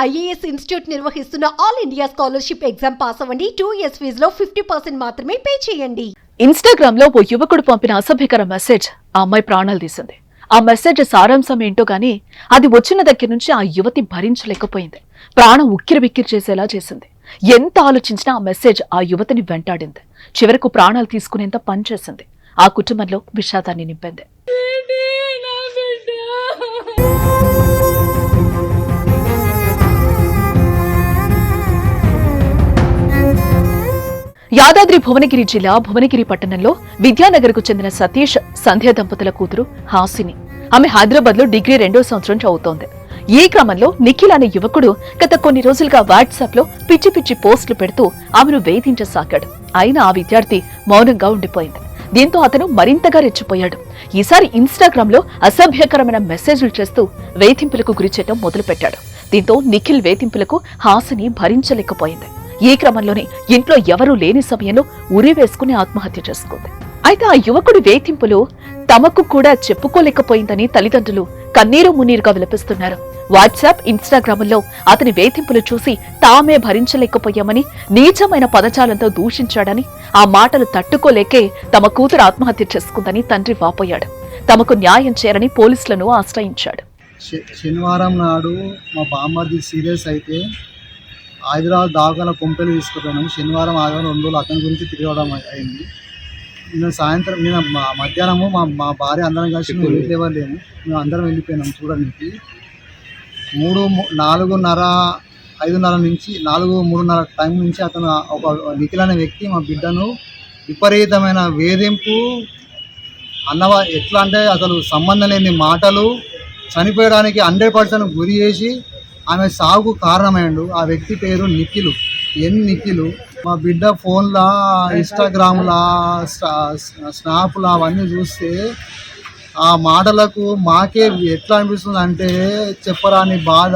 IAS institute నిర్వహిస్తున్న all India scholarship exam pass అవ్వండి. Two years ఫీజులో ఫిఫ్టీ పర్సెంట్ మాత్రమే పే చేయండి. ఇన్స్టాగ్రామ్లో ఓ యువకుడు పంపిన అసభ్యకర మెసేజ్ ఆ అమ్మాయి ప్రాణాలు తీసింది. ఆ మెసేజ్ సారాంశం ఏంటో గాని అది వచ్చిన దగ్గర నుంచి ఆ యువతి భరించలేకపోయింది. ప్రాణం ఉక్కిరి బిక్కిరి చేసేలా చేసింది. ఎంత ఆలోచించినా ఆ మెసేజ్ ఆ యువతిని వెంటాడింది. చివరకు ప్రాణాలు తీసుకునేంత పనిచేసింది ఆ కుటుంబంలో విషాదాన్ని నింపింది. యాదాద్రి భువనగిరి జిల్లా భువనగిరి పట్టణంలో విద్యానగర్కు చెందిన సతీష్ సంధ్య దంపతుల కూతురు హాసిని. ఆమె హైదరాబాద్లో డిగ్రీ రెండో సంవత్సరం చదువుతోంది. ఈ క్రమంలో నిఖిల్ అనే యువకుడు గత కొన్ని రోజులుగా వాట్సాప్లో పిచ్చి పిచ్చి పోస్టులు పెడుతూ ఆమెను వేధించసాగాడు. అయినా ఆ విద్యార్థి మౌనంగా ఉండిపోయింది. దీంతో అతను మరింతగా రెచ్చిపోయాడు. ఈసారి ఇన్స్టాగ్రామ్లో అసభ్యకరమైన మెసేజ్లు చేస్తూ వేధింపులకు గురి చేయడం మొదలుపెట్టాడు. దీంతో నిఖిల్ వేధింపులకు హాసిని భరించలేకపోయింది. ఈ క్రమంలోనే ఇంట్లో ఎవరూ లేని సమయంలో ఉరి వేసుకుని ఆత్మహత్య చేసుకుంది. అయితే ఆ యువకుడి వేధింపులు తమకు కూడా చెప్పుకోలేకపోయిందని తల్లిదండ్రులు కన్నీరు మున్నీరుగా విలపిస్తున్నారు. వాట్సాప్ ఇన్స్టాగ్రామ్లో అతని వేధింపులు చూసి తామే భరించలేకపోయామని నీచమైన పదజాలంతో దూషించాడని ఆ మాటలు తట్టుకోలేకే తమ కూతురు ఆత్మహత్య చేసుకుందని తండ్రి వాపోయాడు. తమకు న్యాయం చేయాలని పోలీసులను ఆశ్రయించాడు. శనివారం నాడు మా బామ్మది సీరియస్ అయితే హైదరాబాద్ దావకాల కొంపెలు తీసుకుపోయినాం శనివారం ఆదివారం రెండు రోజులు అతని గురించి తిరగడం అయి- అయింది. నేను సాయంత్రం నేను మా- మధ్యాహ్నము మా మా భార్య అందరం కలిసి మేము లేము. మేము అందరం వెళ్ళిపోయినాం చూడడానికి. మూడు నాలుగున్నర ఐదున్నర నుంచి నాలుగు మూడున్నర టైం నుంచి అతను ఒక నిఖిల్ అనే వ్యక్తి మా బిడ్డను విపరీతమైన వేధింపు అన్నవా ఎట్లా అంటే అసలు సంబంధం లేని మాటలు చనిపోయడానికి హండ్రెడ్ పర్సెంట్ గురి చేసి ఆమె సాగుకు కారణమైండు ఆ వ్యక్తి పేరు నిఖిలు. ఎన్ నిఖిలు. మా బిడ్డ ఫోన్లా ఇన్స్టాగ్రామ్లా స్నాప్లా అవన్నీ చూస్తే ఆ మాటలకు మాకే ఎట్లా అనిపిస్తుంది అంటే చెప్పరాని బాధ.